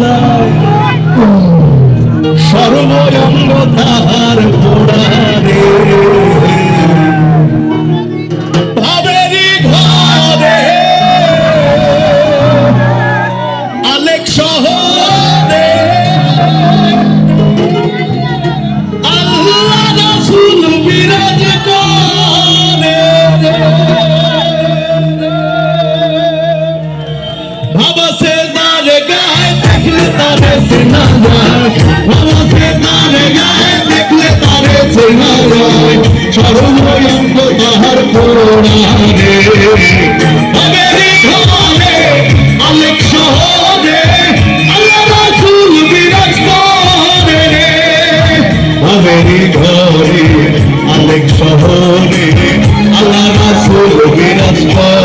যায় সর্বঙ্গ তাহার চেনা যায় মানুষে তারে গায়ে দেখলে তারে চেনা যায় সর্বয়ঙ্গ তাহার করোনারে অনেক সহজে আল্লাহ রাসূল বিরাজ করে আমেরি ঘরে অনেক শহরে আল্লাহ রাসূল বিরাজ করে